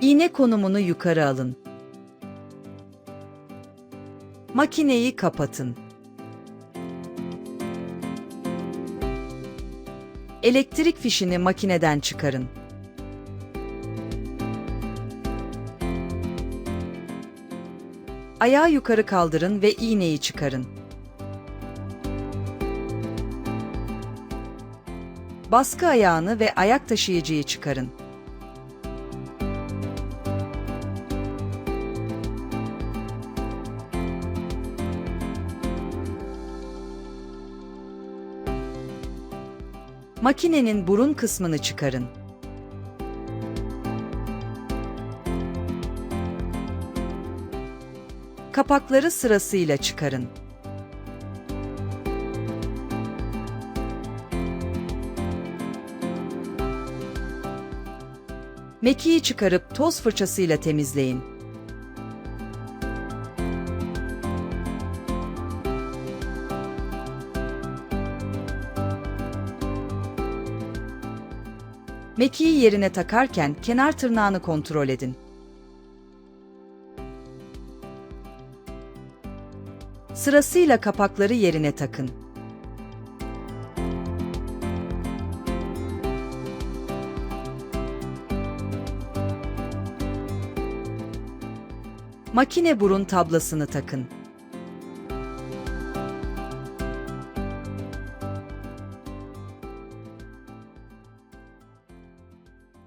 İğne konumunu yukarı alın. Makineyi kapatın. Elektrik fişini makineden çıkarın. Ayağı yukarı kaldırın ve iğneyi çıkarın. Baskı ayağını ve ayak taşıyıcıyı çıkarın. Makinenin burun kısmını çıkarın. Kapakları sırasıyla çıkarın. Mekiği çıkarıp toz fırçasıyla temizleyin. Mekiği yerine takarken kenar tırnağını kontrol edin. Sırasıyla kapakları yerine takın. Makine burun tablasını takın.